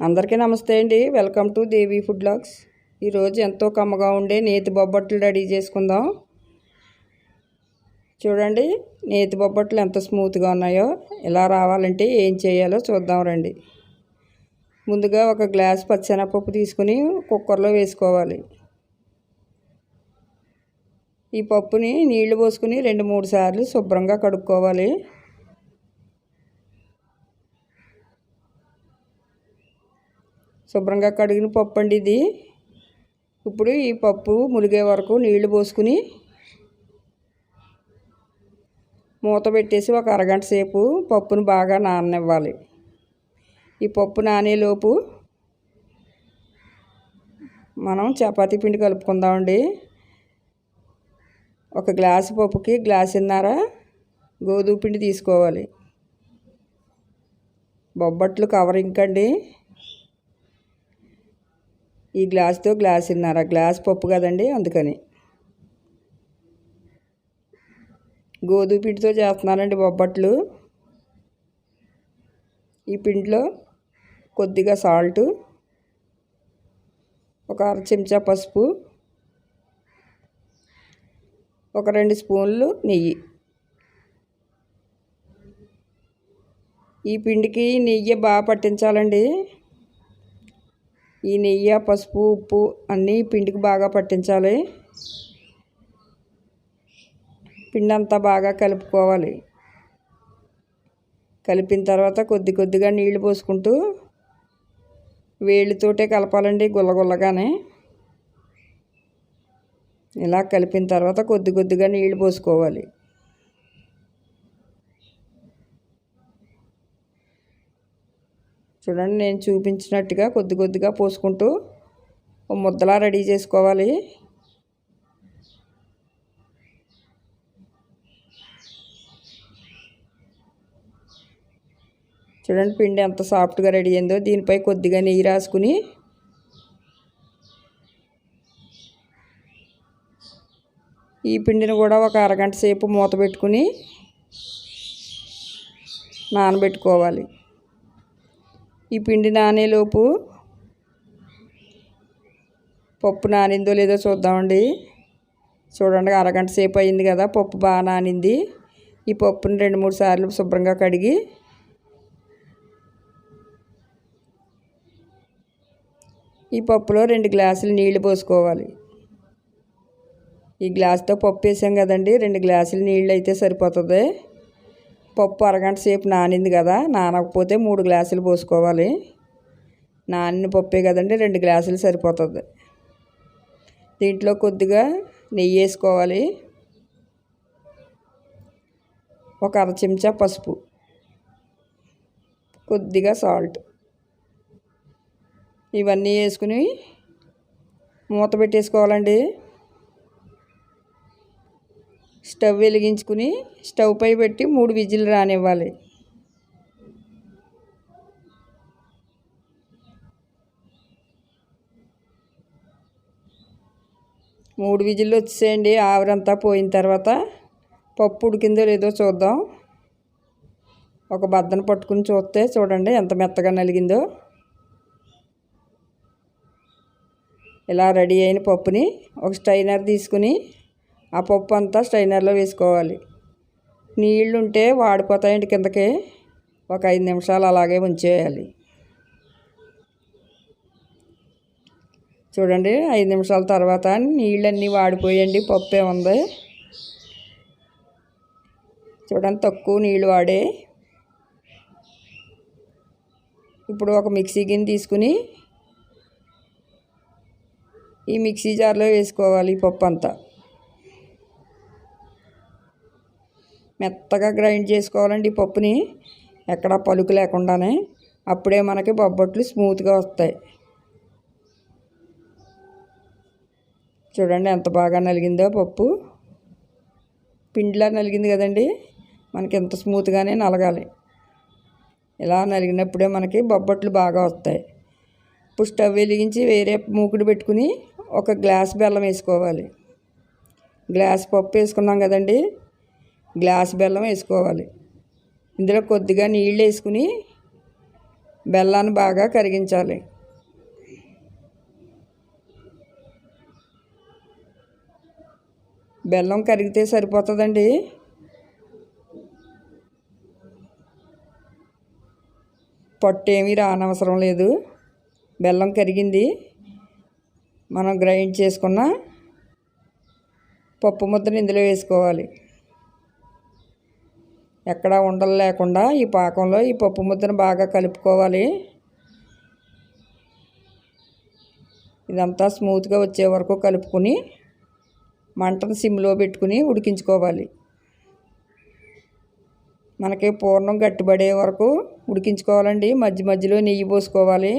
అందరికీ నమస్తే అండి. Welcome to Devi food blogs ఈరోజు ఎంతో కమ్మగా ఉండే నేతి బొబ్బట్లు రెడీ చేసుకుందాం. చూడండి నేతి బొబ్బట్లు ఎంత స్మూత్గా ఉన్నాయో ఇలా రావాలంటే ఏం చేయాలో చూద్దాం రండి. ముందుగా ఒక గ్లాస్ పచ్చెనపప్పు తీసుకుని కుక్కర్లో వేసుకోవాలి. ఈ పప్పుని నీళ్ళు పోసుకుని రెండు మూడు సార్లు శుభ్రంగా కడుక్కోవాలి. శుభ్రంగా కడిగిన పప్పు అండి ఇది. ఇప్పుడు ఈ పప్పు మునిగే వరకు నీళ్ళు పోసుకుని మూత పెట్టేసి ఒక అరగంట సేపు పప్పును బాగా నాననివ్వాలి. ఈ పప్పు నానేలోపు మనం చపాతీ పిండి కలుపుకుందామండి. ఒక గ్లాసు పప్పుకి గ్లాసున్నర గోధుమ పిండి తీసుకోవాలి. బొబ్బట్లు కవరింగ్ అండి ఈ గ్లాస్తో గ్లాస్ ఇన్నర గ్లాస్ పప్పు కదండి అందుకని. గోధుమ పిండితో చేస్తున్నారండి బొబ్బట్లు. ఈ పిండిలో కొద్దిగా సాల్టు ఒక అర చెంచా పసుపు ఒక రెండు స్పూన్లు నెయ్యి. ఈ పిండికి నెయ్యి బాగా పట్టించాలండి. ఈ నెయ్యి పసుపు ఉప్పు అన్నీ పిండికి బాగా పట్టించాలి. పిండి అంతా బాగా కలుపుకోవాలి. కలిపిన తర్వాత కొద్ది కొద్దిగా నీళ్ళు పోసుకుంటూ వేళ్ళతోటే కలపాలండి గుల్లగుల్లగానే ఇలా కలిపిన తర్వాత కొద్ది కొద్దిగా నీళ్ళు పోసుకోవాలి. చూడండి నేను చూపించినట్టుగా కొద్ది కొద్దిగా పోసుకుంటూ ముద్దలా రెడీ చేసుకోవాలి. చూడండి పిండి ఎంత సాఫ్ట్గా రెడీ అయిందో. దీనిపై కొద్దిగా నెయ్యి రాసుకుని ఈ పిండిని కూడా ఒక అరగంట సేపు మూత పెట్టుకుని నానబెట్టుకోవాలి. ఈ పిండి నానేలోపు పప్పు నానిందో లేదో చూద్దామండి. చూడండి అరగంట సేపు అయింది కదా పప్పు బాగా నానింది. ఈ పప్పుని రెండు మూడు సార్లు శుభ్రంగా కడిగి ఈ పప్పులో రెండు గ్లాసులు నీళ్ళు పోసుకోవాలి. ఈ గ్లాస్తో పప్పు వేసాం కదండి రెండు గ్లాసులు నీళ్ళు అయితే సరిపోతుంది. పప్పు అరగంట సేపు నానింది కదా నానకపోతే మూడు గ్లాసులు పోసుకోవాలి. నానిన పప్పే కదండి రెండు గ్లాసులు సరిపోతుంది. దీంట్లో కొద్దిగా నెయ్యి వేసుకోవాలి. ఒక అర చెంచా పసుపు. కొద్దిగా సాల్ట్. ఇవన్నీ వేసుకుని మూత పెట్టేసుకోవాలండి. స్టవ్ వెలిగించుకుని స్టవ్ పై పెట్టి మూడు విజిల్ రానివ్వాలి. మూడు విజిల్లు వచ్చేయండి. ఆవిరంతా పోయిన తర్వాత పప్పు ఉడికిందో లేదో చూద్దాం. ఒక బద్దన పట్టుకుని చూస్తే చూడండి ఎంత మెత్తగా నలిగిందో. ఇలా రెడీ అయిన పప్పుని ఒక స్టైనర్ తీసుకుని ఆ పప్పు అంతా స్ట్రైనర్లో వేసుకోవాలి. నీళ్ళు ఉంటే వాడిపోతాయండి కిందకి. ఒక ఐదు నిమిషాలు అలాగే ఉంచేయాలి. చూడండి ఐదు నిమిషాల తర్వాత నీళ్ళన్నీ వాడిపోయండి పప్పు ఉంది. చూడండి తక్కువ నీళ్ళు వాడే. ఇప్పుడు ఒక మిక్సీ గిన్నె తీసుకుని ఈ మిక్సీ జార్లో వేసుకోవాలి ఈ పప్పు అంతా మెత్తగా గ్రైండ్ చేసుకోవాలండి ఈ పప్పుని. ఎక్కడా పలుకు లేకుండానే. అప్పుడే మనకి బొబ్బట్లు స్మూత్గా వస్తాయి. చూడండి ఎంత బాగా నలిగిందో పప్పు. పిండిలా నలిగింది కదండి. మనకి ఎంత స్మూత్గానే నలగాలి. ఇలా నలిగినప్పుడే మనకి బొబ్బట్లు బాగా వస్తాయి. ఇప్పుడు స్టవ్ వెలిగించి వేరే మూకుడు పెట్టుకుని ఒక గ్లాస్ బెల్లం వేసుకోవాలి. గ్లాస్ పప్పు వేసుకున్నాం కదండి. గ్లాస్ బెల్లం వేసుకోవాలి. ఇందులో కొద్దిగా నీళ్ళు వేసుకుని బెల్లాన్ని బాగా కరిగించాలి. బెల్లం కరిగితే సరిపోతుందండి. పొట్టు ఏమీ రానవసరం లేదు. బెల్లం కరిగింది. మనం గ్రైండ్ చేసుకున్న పప్పు ముద్దను ఇందులో వేసుకోవాలి. ఎక్కడా ఉండలు లేకుండా ఈ పాకంలో ఈ పప్పు ముద్దను బాగా కలుపుకోవాలి. ఇదంతా స్మూత్గా వచ్చే వరకు కలుపుకొని మంటను సిమ్లో పెట్టుకుని ఉడికించుకోవాలి. మనకి పూర్ణం గట్టిపడే వరకు ఉడికించుకోవాలండి. మధ్య మధ్యలో నెయ్యి పోసుకోవాలి.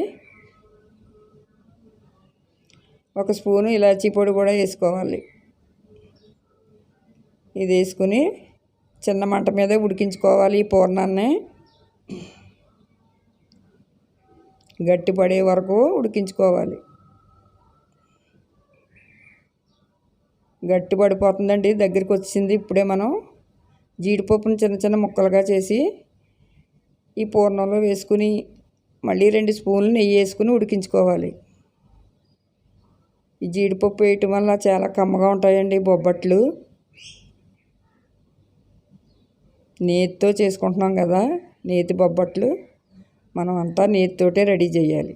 ఒక స్పూను ఇలాచీ పొడి కూడా వేసుకోవాలి. ఇది వేసుకుని చిన్న మంట మీదే ఉడికించుకోవాలి ఈ పూర్ణాన్ని. గట్టిపడే వరకు ఉడికించుకోవాలి. గట్టి పడిపోతుందండి దగ్గరికి వచ్చింది. ఇప్పుడే మనం జీడిపప్పును చిన్న చిన్న ముక్కలుగా చేసి ఈ పూర్ణంలో వేసుకుని మళ్ళీ రెండు స్పూన్లు నెయ్యి వేసుకుని ఉడికించుకోవాలి. ఈ జీడిపప్పు వేయటం వల్ల చాలా కమ్మగా ఉంటాయండి బొబ్బట్లు. నేతితో చేసుకుంటున్నాం కదా నేతి బొబ్బట్లు మనం అంతా నేతితోటే రెడీ చేయాలి.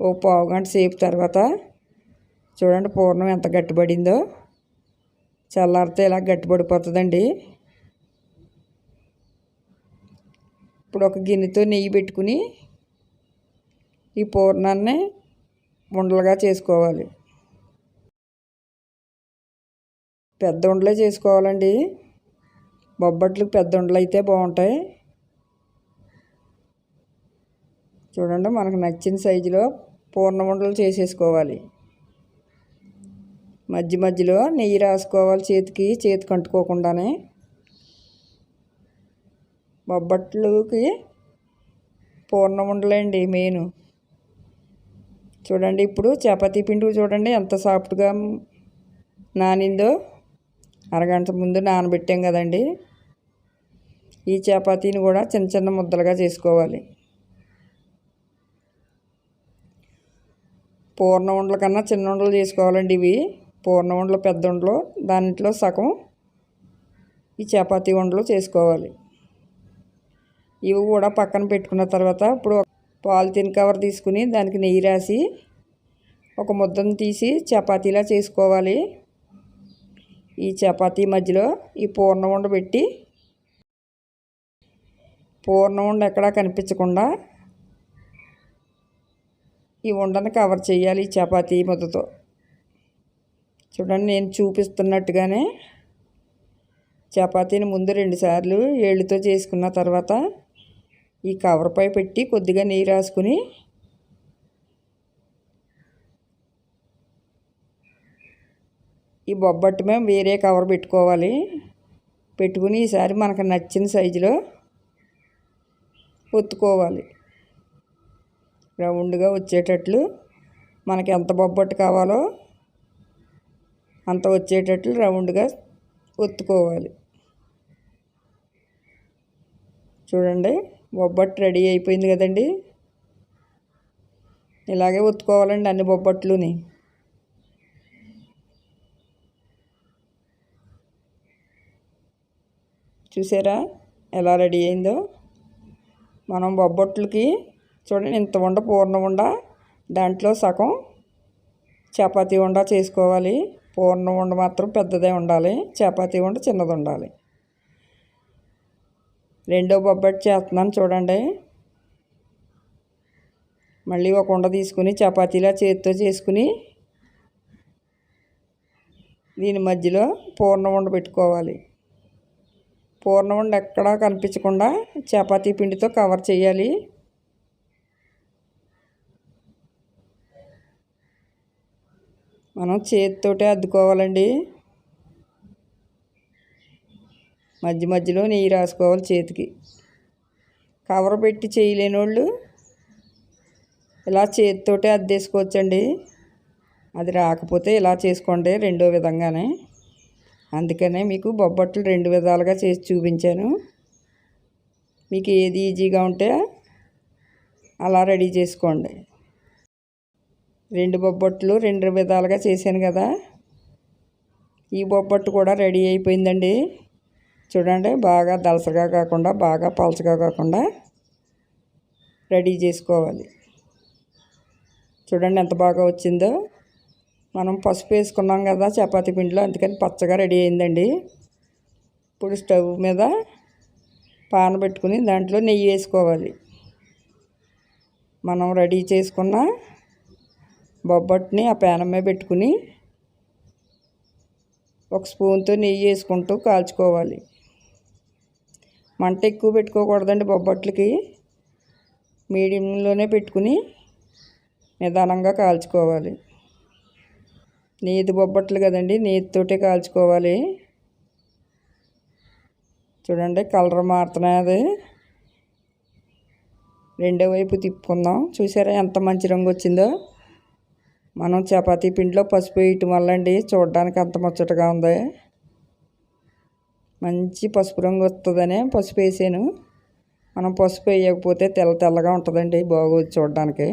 ఓ పావు గంట సేపు తర్వాత చూడండి పూర్ణం ఎంత గట్టిపడిందో. చల్లారితే ఇలా గట్టిపడిపోతుందండి. ఇప్పుడు ఒక గిన్నెతో నెయ్యి పెట్టుకుని ఈ పూర్ణాన్ని ఉండలుగా చేసుకోవాలి. పెద్ద ఉండలే చేసుకోవాలండి. బొబ్బట్లు పెద్ద ఉండలు అయితే బాగుంటాయి. చూడండి మనకు నచ్చిన సైజులో పూర్ణ ఉండలు చేసేసుకోవాలి. మధ్య మధ్యలో నెయ్యి రాసుకోవాలి చేతికి చేతికి అంటుకోకుండానే. బొబ్బట్లుకి పూర్ణ ఉండలండి మెయిన్ చూడండి ఇప్పుడు చపాతీ పిండి చూడండి ఎంత సాఫ్ట్గా నానిందో. అరగంట ముందు నానబెట్టాం కదండి. ఈ చపాతీని కూడా చిన్న చిన్న ముద్దలుగా చేసుకోవాలి. పూర్ణ ఉండల కన్నా చిన్న ఉండలు చేసుకోవాలండి ఇవి. పూర్ణ ఉండలు పెద్ద ఉండలు దాంట్లో సగం ఈ చపాతీ ఉండలు చేసుకోవాలి. ఇవి కూడా పక్కన పెట్టుకున్న తర్వాత ఇప్పుడు పాలిథిన్ కవర్ తీసుకుని దానికి నెయ్యి రాసి ఒక ముద్దను తీసి చపాతీలా చేసుకోవాలి. ఈ చపాతీ మధ్యలో ఈ పూర్ణ ఉండ పెట్టి పూర్ణ ఉండ ఎక్కడా కనిపించకుండా ఈ ఉండను కవర్ చేయాలి ఈ చపాతీ ముద్దతో. చూడండి నేను చూపిస్తున్నట్టుగానే చపాతీని ముందు రెండుసార్లు ఏళ్ళుతో చేసుకున్న తర్వాత ఈ కవర్పై పెట్టి కొద్దిగా నెయ్యి రాసుకుని ఈ బొబ్బట్టు మేము వేరే కవర్ పెట్టుకోవాలి. పెట్టుకుని ఈసారి మనకు నచ్చిన సైజులో ఒత్తుకోవాలి. రౌండ్గా వచ్చేటట్లు మనకి ఎంత బొబ్బట్టు కావాలో అంత వచ్చేటట్లు రౌండ్గా ఒత్తుకోవాలి. చూడండి బొబ్బట్టు రెడీ అయిపోయింది కదండి. ఇలాగే ఒత్తుకోవాలండి అన్ని బొబ్బట్లుని. చూసారా ఎలా రెడీ అయిందో? మనం బొబ్బొట్లకి చూడండి ఇంత ఉండ పూర్ణ ఉండ. దాంట్లో సగం చపాతీ ఉండ చేసుకోవాలి. పూర్ణ ఉండ మాత్రం పెద్దదే ఉండాలి. చపాతీ ఉండ చిన్నది ఉండాలి. రెండో బొబ్బట్టు చేస్తున్నాను చూడండి. మళ్ళీ ఒక ఉండ తీసుకుని చపాతీలా చేతితో చేసుకుని దీని మధ్యలో పూర్ణ ఉండ పెట్టుకోవాలి. పూర్ణ ఉండి ఎక్కడా కనిపించకుండా చపాతీ పిండితో కవర్ చేయాలి. మనం చేతితోటే అద్దుకోవాలండి. మధ్య మధ్యలో నెయ్యి రాసుకోవాలి చేతికి. కవర్ పెట్టి చేయలేని వాళ్ళు ఇలా చేతితోటే అద్దేసుకోవచ్చండి. అది రాకపోతే ఇలా చేసుకోండి రెండో విధంగానే. అందుకనే మీకు బొబ్బట్లు రెండు విధాలుగా చేసి చూపించాను. మీకు ఏది ఈజీగా ఉంటే అలా రెడీ చేసుకోండి. రెండు బొబ్బట్లు రెండు విధాలుగా చేశాను కదా. ఈ బొబ్బట్టు కూడా రెడీ అయిపోయిందండి. చూడండి బాగా దలసగా కాకుండా బాగా పలసగా కాకుండా రెడీ చేసుకోవాలి. చూడండి ఎంత బాగా వచ్చిందో. మనం పసుపు వేసుకున్నాం కదా చపాతీ పిండిలో అందుకని పచ్చగా రెడీ అయిందండి. ఇప్పుడు స్టవ్ మీద పాన పెట్టుకుని దాంట్లో నెయ్యి వేసుకోవాలి. మనం రెడీ చేసుకున్న బొబ్బట్ని ఆ పేనం మీద పెట్టుకుని ఒక స్పూన్తో నెయ్యి వేసుకుంటూ కాల్చుకోవాలి. మంట ఎక్కువ పెట్టుకోకూడదండి బొబ్బట్లకి. మీడియంలోనే పెట్టుకుని నిదానంగా కాల్చుకోవాలి. నేతి బొబ్బట్లు కదండి నేతితోటే కాల్చుకోవాలి. చూడండి కలర్ మారుతున్నది రెండో వైపు తిప్పుకుందాం. చూసారా ఎంత మంచి రంగు వచ్చిందో? మనం చపాతీ పిండిలో పసుపు వేయటం వల్ల అండి చూడడానికి అంత ముచ్చటగా ఉంది. మంచి పసుపు రంగు వస్తుందనే పసుపు వేసాను. మనం పసుపు వేయకపోతే తెల్ల తెల్లగా ఉంటుందండి బాగోదు చూడడానికి.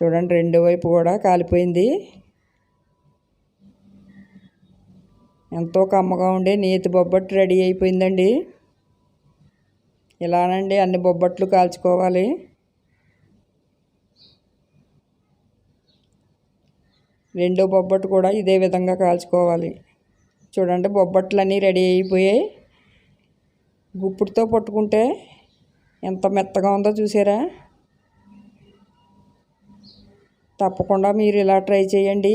చూడండి రెండో వైపు కూడా కాలిపోయింది. ఎంతో కమ్మగా ఉండే నేతి బొబ్బట్టు రెడీ అయిపోయిందండి. ఇలానండి అన్ని బొబ్బట్లు కాల్చుకోవాలి. రెండో బొబ్బట్టు కూడా ఇదే విధంగా కాల్చుకోవాలి. చూడండి బొబ్బట్లు అన్నీ రెడీ అయిపోయాయి. గుప్పుడుతో పట్టుకుంటే ఎంత మెత్తగా ఉందో చూసారా? తప్పకుండా మీరు ఇలా ట్రై చేయండి.